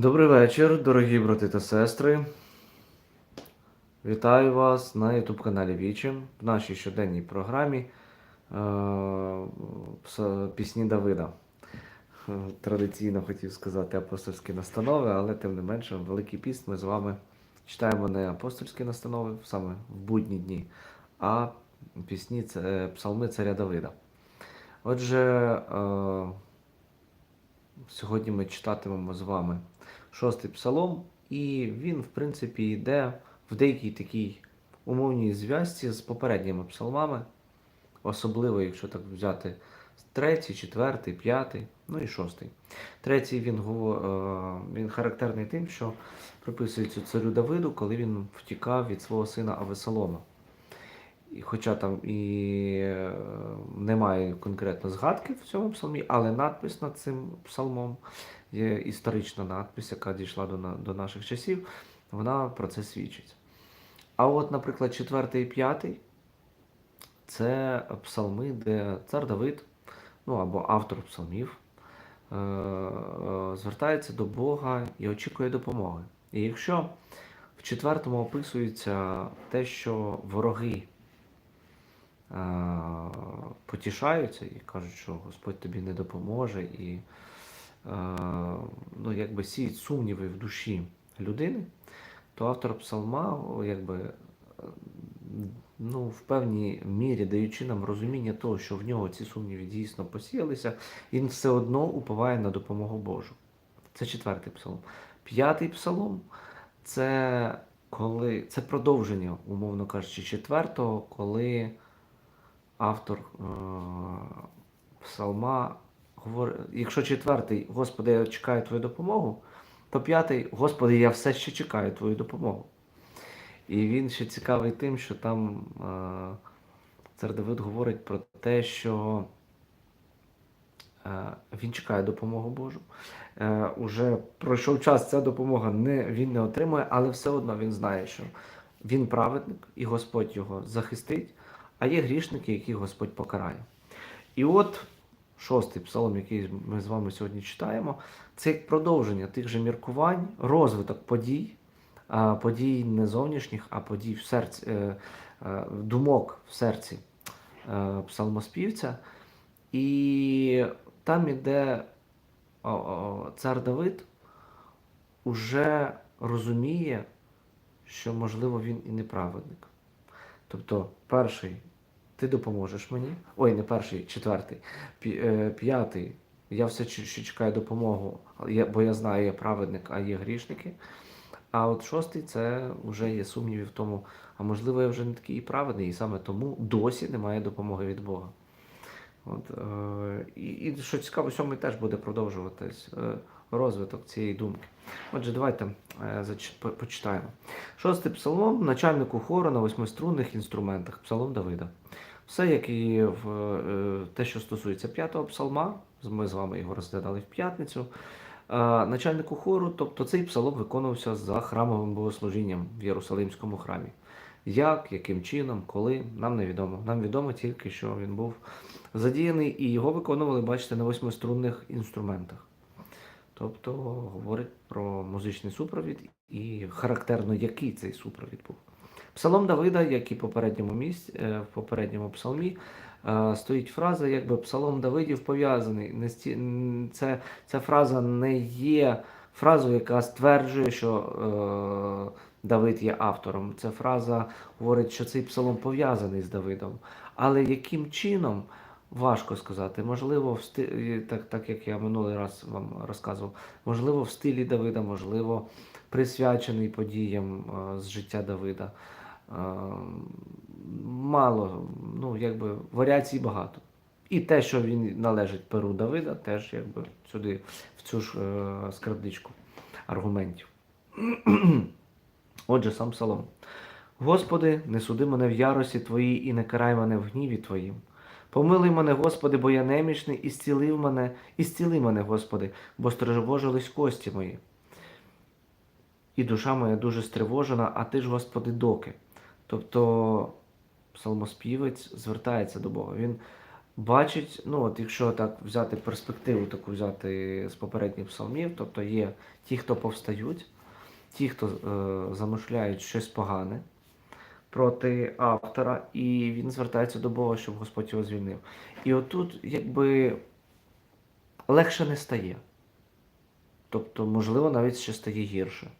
Добрий вечір, дорогі брати та сестри. Вітаю вас на YouTube каналі Вічим в нашій щоденній програмі е, Пісні Давида. Е, Традиційно хотів сказати апостольські настанови, але тим не менше, Великий піст ми з вами читаємо не апостольські настанови саме в будні дні, а пісні е, псалми царя Давида. Отже, Сьогодні ми читатимемо з вами шостий псалом, і він, в принципі, йде в деякій такій умовній зв'язці з попередніми псалмами, особливо, якщо так взяти третій, четвертий, п'ятий, ну і шостий. Третій він, е, він характерний тим, що приписується царю Давиду, коли він втікав від свого сина Авесолома. Хоча там і е, немає конкретно згадки в цьому псалмі, але надпис над цим псалмом є історична надпис, яка дійшла до, до наших часів, вона про це свідчить. А от, наприклад, четвертий і п'ятий це псалми, де цар Давид, ну або автор псалмів, е, е, звертається до Бога і очікує допомоги. І якщо в четвертому описується те, що вороги потішаються і кажуть, що Господь тобі не допоможе, і е, ну, якби сіють сумніви в душі людини, то автор псалма, якби, е, ну, в певній мірі даючи нам розуміння того, що в нього ці сумніви дійсно посіялися, він все одно уповає на допомогу Божу. Це четвертий псалом. П'ятий псалом це коли це продовження, умовно кажучи, четвертого, коли автор е, псалма говорить, якщо четвертий, Господи, я чекаю Твою допомогу, то п'ятий, Господи, я все ще чекаю Твою допомогу. І він ще цікавий тим, що там е, цар Давид говорить про те, що е, він чекає допомогу Божу. Е, уже пройшов час, ця допомога не, він не отримує, але все одно він знає, що він праведник і Господь його захистить, а є грішники, яких Господь покарає. І от шостий псалом, який ми з вами сьогодні читаємо, це як продовження тих же міркувань, розвиток подій, подій не зовнішніх, а подій в серці, е, е, думок в серці е, псалмоспівця. І там іде цар Давид уже розуміє, що, можливо, він і неправедник. Тобто, перший, ти допоможеш мені. Ой, не перший, четвертий. Е, П'ятий. Я все ще чекаю допомогу, бо я знаю, є праведник, а є грішники. А от шостий це вже є сумніви в тому, а можливо, я вже не такий і праведний, і саме тому досі немає допомоги від Бога. От, е, і, і що цікаво, сьомий теж буде продовжуватись е, розвиток цієї думки. Отже, давайте е, зач- по- почитаємо. Шостий псалом начальнику хору на восьмиструнних інструментах, псалом Давида. Все, як і в е, те, що стосується п'ятого псалма, ми з вами його розглядали в п'ятницю. Е, Начальнику хору, тобто цей псалом виконувався за храмовим богослужінням в Єрусалимському храмі. Як, яким чином, коли, нам невідомо. Нам відомо тільки, що він був задіяний і його виконували, бачите, на восьмиструнних інструментах. Тобто говорить про музичний супровід і характерно, який цей супровід був. Псалом Давида, як і в попередньому місці, е, в попередньому псалмі, е, стоїть фраза, якби псалом Давидів пов'язаний. Це, ця фраза не є фразою, яка стверджує, що е, Давид є автором. Ця фраза говорить, що цей псалом пов'язаний з Давидом. Але яким чином? Важко сказати. Можливо, в сти... так, так як я минулий раз вам розказував, можливо, в стилі Давида, можливо, присвячений подіям е, з життя Давида. Мало, ну, якби варіацій багато. І те, що він належить перу Давида, теж якби сюди, в цю ж е, скарбничку аргументів. Отже, сам Псалом. Господи, не суди мене в ярості Твоїй і не карай мене в гніві Твоїм. Помилуй мене, Господи, бо я немічний, і зцілив мене, і зціли мене, Господи, бо стривожились кості мої. І душа моя дуже стривожена, а ти ж, Господи, доки. Тобто псалмоспівець звертається до Бога. Він бачить, ну от якщо так взяти перспективу, таку взяти з попередніх псалмів, тобто є ті, хто повстають, ті, хто е, замишляють щось погане проти автора, і він звертається до Бога, щоб Господь його звільнив. І отут, якби легше не стає. Тобто, можливо, навіть ще стає гірше.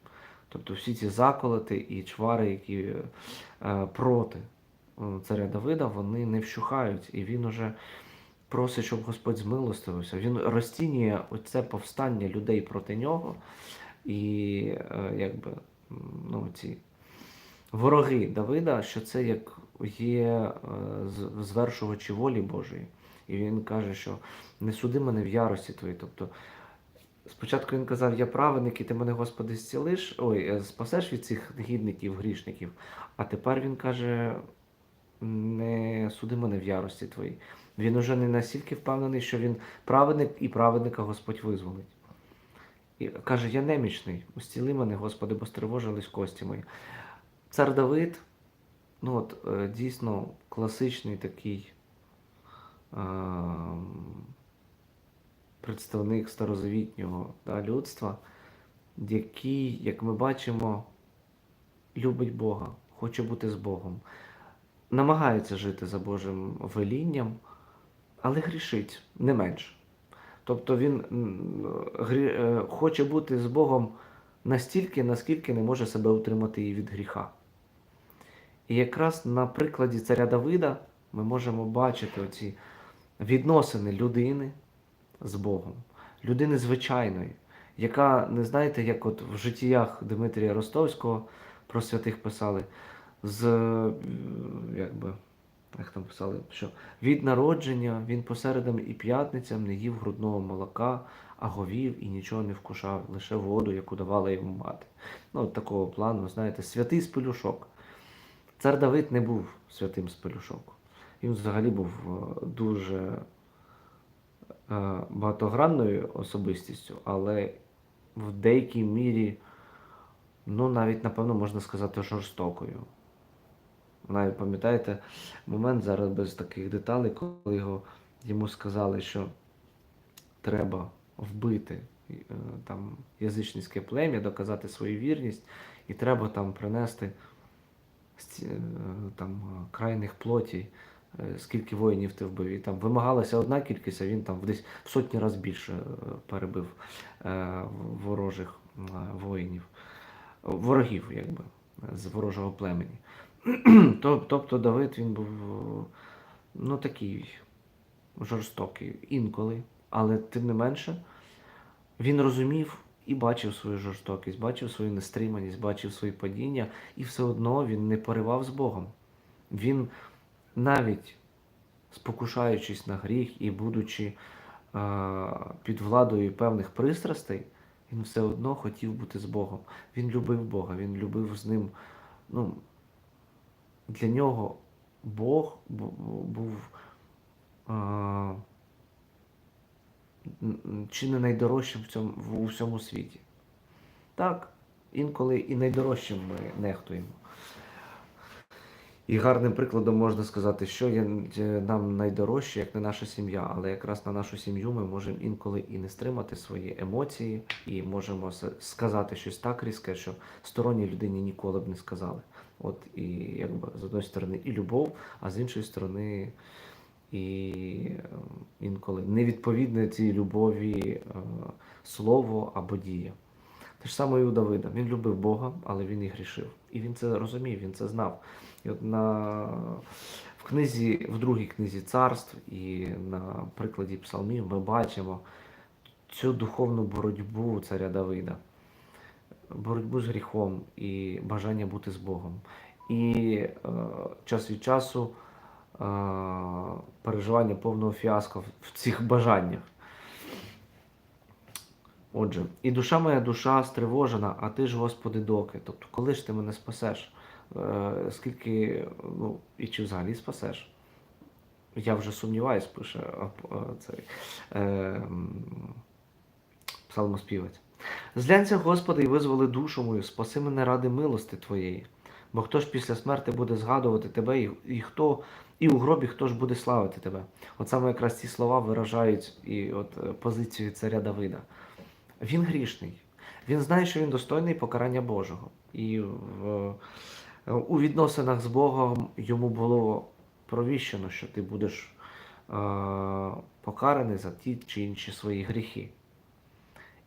Тобто всі ці заколоти і чвари, які е, проти е, царя Давида, вони не вщухають, і він уже просить, щоб Господь змилостивився. Він розцінює оце повстання людей проти нього, і е, якби ну, ці вороги Давида, що це як є звершувачі волі Божої. І він каже, що не суди мене в ярості твоїй. Тобто, спочатку він казав, я праведник, і ти мене, Господи, зцілиш, ой, е, спасеш від цих негідників, грішників. А тепер він каже, не суди мене в ярості твоїй. Він уже не настільки впевнений, що він праведник і праведника Господь визволить. І каже, я немічний, зціли мене, Господи, бо стривожились кості мої. Цар Давид, ну от е, дійсно класичний такий е, представник старозавітнього да, людства, який, як ми бачимо, любить Бога, хоче бути з Богом, намагається жити за Божим велінням, але грішить не менше. Тобто він е, хоче бути з Богом настільки, наскільки не може себе утримати і від гріха. І якраз на прикладі царя Давида ми можемо бачити оці відносини людини з Богом, людини звичайної, яка, не знаєте, як от в життіях Дмитрія Ростовського про святих писали, з е, якби, як там писали, що від народження він по середам і п'ятницям не їв грудного молока, а говів і нічого не вкушав, лише воду, яку давала йому мати. Ну, от такого плану, знаєте, святий спелюшок. Цар Давид не був святим з пелюшок. Він взагалі був е, дуже багатогранною особистістю, але в деякій мірі, ну навіть, напевно, можна сказати, жорстокою. Навіть пам'ятаєте момент зараз без таких деталей, коли його, йому сказали, що треба вбити е, там язичницьке плем'я, доказати свою вірність, і треба там принести е, там е, крайних плоті, е, скільки воїнів ти вбив. І там вимагалася одна кількість, а він там десь в сотні разів більше е, перебив е, ворожих е, воїнів, ворогів, якби, з ворожого племені. Тобто Давид він був е, ну, такий жорстокий інколи, але тим не менше він розумів і бачив свою жорстокість, бачив свою нестриманість, бачив свої падіння, і все одно він не поривав з Богом. Він навіть спокушаючись на гріх і будучи е, під владою певних пристрастей, він все одно хотів бути з Богом. Він любив Бога, він любив з ним. Ну, для нього Бог бу- бу- був е, чи не найдорожчим в цьому, в, у всьому світі. Так, інколи і найдорожчим ми нехтуємо. І гарним прикладом можна сказати, що є нам найдорожче, як не наша сім'я, але якраз на нашу сім'ю ми можемо інколи і не стримати свої емоції, і можемо сказати щось так різке, що сторонній людині ніколи б не сказали. От і якби з одної сторони і любов, а з іншої сторони і е, інколи невідповідне цій любові е, слово або дія. Те ж саме і у Давида. Він любив Бога, але він і грішив. І він це розумів, він це знав. І от на, в книзі, в другій книзі царств і на прикладі псалмів ми бачимо цю духовну боротьбу царя Давида, боротьбу з гріхом і бажання бути з Богом. І е, час від часу е, переживання повного фіаско в- цих бажаннях. Отже, і душа моя душа стривожена, а ти ж, Господи, доки. Тобто, коли ж ти мене спасеш? Е, скільки, ну, і чи взагалі спасеш? Я вже сумніваюсь, пише цей е, псалмоспівець. Зглянься, Господи, і визволи душу мою, спаси мене ради милости Твоєї. Бо хто ж після смерти буде згадувати Тебе, і, і хто І у гробі хто ж буде славити тебе? От саме якраз ці слова виражають і от е, позицію царя Давида. Він грішний. Він знає, що він достойний покарання Божого. І в, е, у відносинах з Богом йому було провіщено, що ти будеш е, покараний за ті чи інші свої гріхи.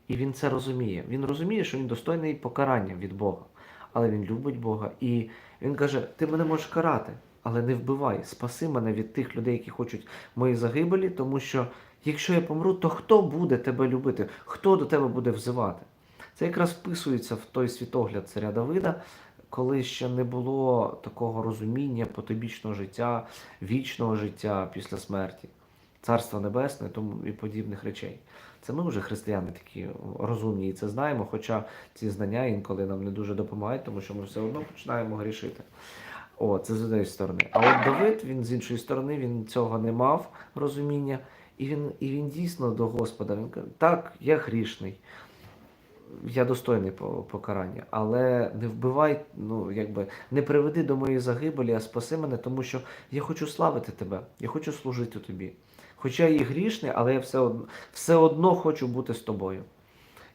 І він це розуміє. Він розуміє, що він достойний покарання від Бога. Але він любить Бога. І він каже: ти мене можеш карати, але не вбивай, спаси мене від тих людей, які хочуть мої загибелі, тому що якщо я помру, то хто буде тебе любити? Хто до тебе буде взивати? Це якраз вписується в той світогляд царя Давида, коли ще не було такого розуміння потобічного життя, вічного життя після смерті, царства небесне тому і подібних речей. Це ми вже християни такі розумні і це знаємо, хоча ці знання інколи нам не дуже допомагають, тому що ми все одно починаємо грішити. О, це з однієї сторони. А от Давид, він з іншої сторони, він цього не мав розуміння, і він, і він дійсно до Господа. Він каже, так, я грішний, я достойний покарання, але не вбивай, ну якби не приведи до моєї загибелі, а спаси мене, тому що я хочу славити тебе, я хочу служити тобі. Хоча я і грішний, але я все одно, все одно хочу бути з тобою.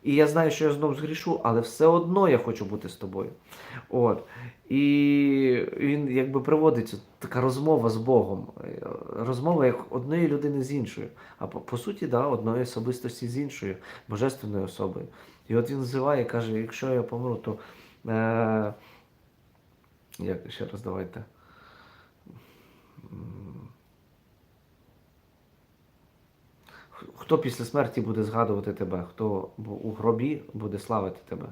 І я знаю, що я знову згрішу, але все одно я хочу бути з тобою. От. І він якби приводить така розмова з Богом, розмова як одної людини з іншою. А по, по суті, да, одної особистості з іншою, божественною особою. І от він зиває і каже: якщо я помру, то е, як ще раз давайте. Хто після смерті буде згадувати тебе, хто у гробі буде славити тебе.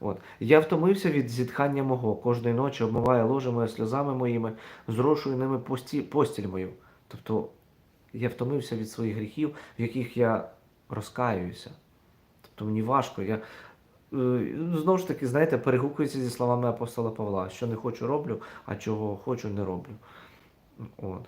От. Я втомився від зітхання мого, кожної ночі обмиває ложе моє сльозами моїми, зрошую ними пості, постіль мою. Тобто я втомився від своїх гріхів, в яких я розкаююся. Тобто мені важко. Я, е, знову ж таки, знаєте, перегукується зі словами апостола Павла, що не хочу роблю, а чого хочу не роблю. От.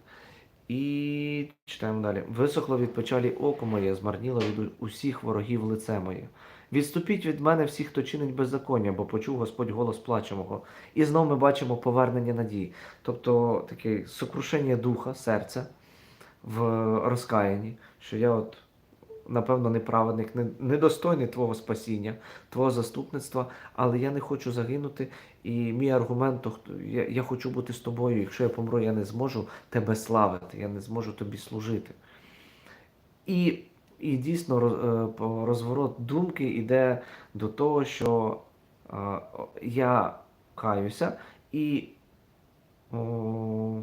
І читаємо далі. Висохло від печалі око моє, змарніло від усіх ворогів лице моє. Відступіть від мене всі, хто чинить беззаконня, бо почув Господь голос плачемого. І знов ми бачимо повернення надії. Тобто таке сокрушення духа, серця в розкаянні, що я от, напевно, неправедник, недостойний Твого спасіння, Твого заступництва, але я не хочу загинути. І мій аргумент, то я, я хочу бути з тобою. Якщо я помру, я не зможу тебе славити, я не зможу тобі служити. І, і дійсно е, розворот думки йде до того, що е, я каюся, і о,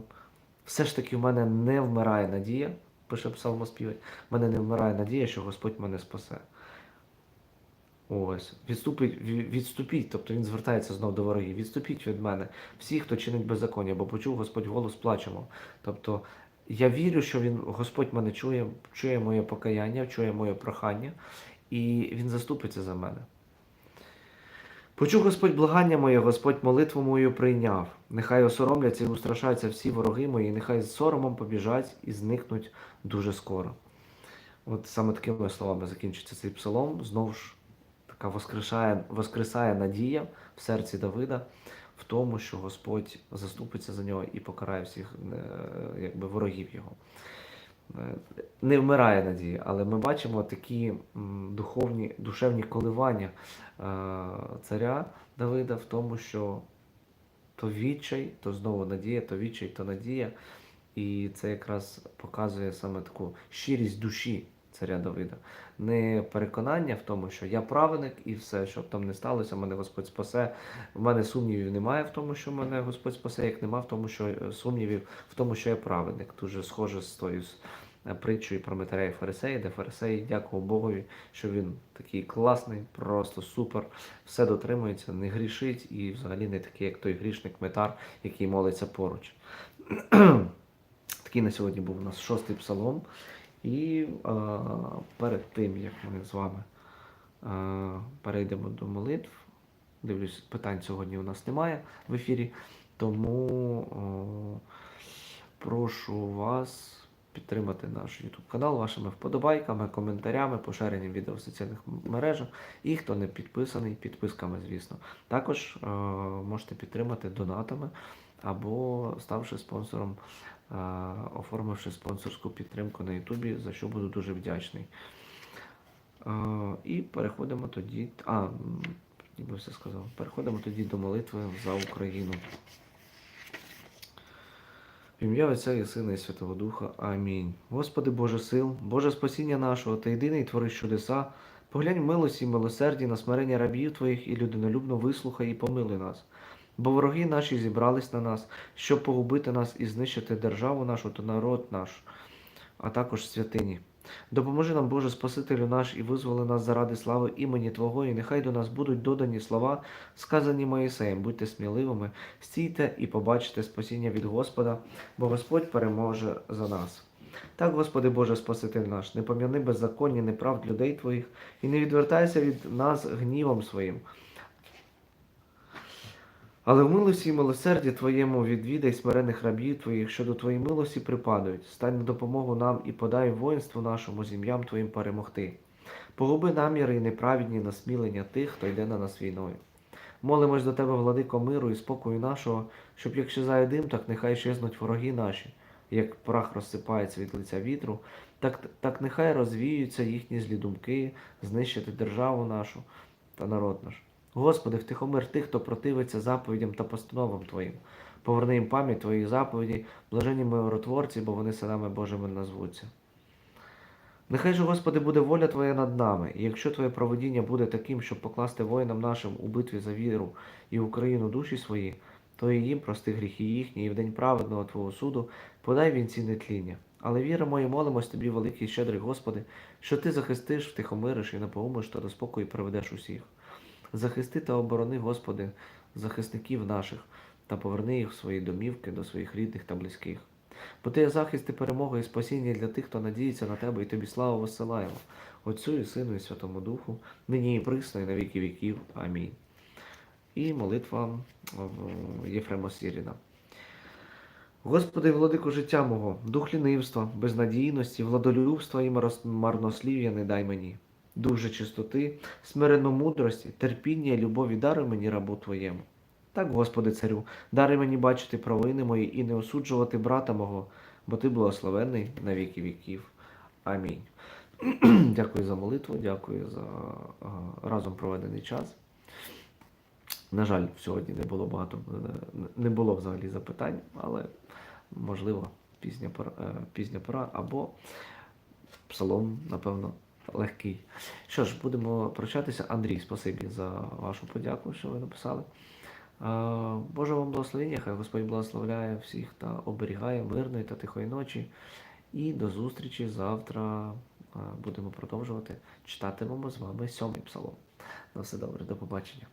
все ж таки в мене не вмирає надія, пише псалмоспівець, мене не вмирає надія, що Господь мене спасе. Ось, відступіть, відступіть, тобто він звертається знов до ворогів. Відступіть від мене, всі, хто чинить беззаконня, бо почув Господь голос плачемо. Тобто я вірю, що він, Господь мене чує, чує моє покаяння, чує моє прохання, і Він заступиться за мене. Почув Господь благання моє, Господь молитву мою прийняв. Нехай осоромляться і устрашаються всі вороги мої, нехай з соромом побіжать і зникнуть дуже скоро. От саме такими словами закінчиться цей псалом. Знову ж така воскрешає, воскресає надія в серці Давида в тому, що Господь заступиться за нього і покарає всіх е, якби, ворогів його. Е, Не вмирає надія, але ми бачимо такі духовні, душевні коливання е, царя Давида в тому, що то відчай, то знову надія, то відчай, то надія. І це якраз показує саме таку щирість душі царя Давида. Не переконання в тому, що я праведник і все, що б там не сталося, мене Господь спасе. В мене сумнівів немає в тому, що мене Господь спасе, як нема в тому, що е, сумнівів в тому, що я праведник. Дуже схоже з тою е, притчою про Метаря і Фарисея, де Фарисей дякував Богові, що він такий класний, просто супер, все дотримується, не грішить і взагалі не такий, як той грішник Метар, який молиться поруч. Такий на сьогодні був у нас шостий псалом. І е, перед тим, як ми з вами е, перейдемо до молитв, дивлюсь, питань сьогодні у нас немає в ефірі, тому е, прошу вас підтримати наш YouTube канал вашими вподобайками, коментарями, поширенням відео в соціальних мережах. І хто не підписаний, підписками, звісно. Також е, можете підтримати донатами або ставши спонсором оформивши спонсорську підтримку на Ютубі, за що буду дуже вдячний. І переходимо тоді. А, ніби все сказав. Переходимо тоді до молитви за Україну. В ім'я Отця і Сина і Святого Духа. Амінь. Господи Боже сил, Боже спасіння нашого, Ти єдиний твориш чудеса. Поглянь милості і милосерді на смирення рабів Твоїх і людинолюбно вислухай і помилуй нас. Бо вороги наші зібрались на нас, щоб погубити нас і знищити державу нашу та народ наш, а також святині. Допоможи нам, Боже Спасителю наш, і визволи нас заради слави імені Твого, і нехай до нас будуть додані слова, сказані Моїсеєм. Будьте сміливими, стійте і побачите спасіння від Господа, бо Господь переможе за нас. Так, Господи Боже Спаситель наш, не пом'яни беззаконні неправд людей Твоїх, і не відвертайся від нас гнівом своїм. Але в милості і милосерді Твоєму відвідай смирених рабів Твоїх, що до Твоєї милості припадають. Стань на допомогу нам і подай воїнству нашому зім'ям Твоїм перемогти. Погуби наміри і неправедні насмілення тих, хто йде на нас війною. Молимось до Тебе, владико миру і спокою нашого, щоб як щезає дим, так нехай щезнуть вороги наші, як прах розсипається від лиця вітру, так, так нехай розвіються їхні злі думки, знищити державу нашу та народ наш. Господи, втихомир тих, хто противиться заповідям та постановам Твоїм. Поверни їм пам'ять Твоїх заповідей, блажені миротворці, бо вони синами Божими назвуться. Нехай же, Господи, буде воля Твоя над нами, і якщо Твоє проведіння буде таким, щоб покласти воїнам нашим у битві за віру і Україну душі свої, то і їм прости гріхи їхні, і в день праведного Твого суду подай вінці нетління. Але віримо і молимось Тобі, великий щедрий Господи, що Ти захистиш, втихомириш і напоумиш та до спокою приведеш усіх. Захисти та оборони, Господи, захисників наших, та поверни їх в свої домівки до своїх рідних та близьких. Бо ти є захист і перемога і спасіння для тих, хто надіється на тебе, і тобі славу висилаємо, Отцю і Сину, і Святому Духу, нині і присно, і на віки віків. Амінь. І молитва Єфрема Сіріна. Господи, владико життя мого, дух лінивства, безнадійності, владолюбства і марнослів'я не дай мені. Дух же чистоти, смиренно мудрості, терпіння і любові даруй мені рабу Твоєму. Так, Господи, царю, даруй мені бачити провини мої і не осуджувати брата мого, бо ти благословений на віки віків. Амінь. дякую за молитву, дякую за разом проведений час. На жаль, сьогодні не було багато, е, не було взагалі запитань, але можливо пізня пора, е, пізня пора або псалом, напевно, легкий. Що ж, будемо прощатися. Андрій, спасибі за вашу подяку, що ви написали. Боже вам благословення, хай Господь благословляє всіх та оберігає мирної та тихої ночі. І до зустрічі завтра будемо продовжувати. Читатимемо з вами сьомий псалом. На все добре, до побачення.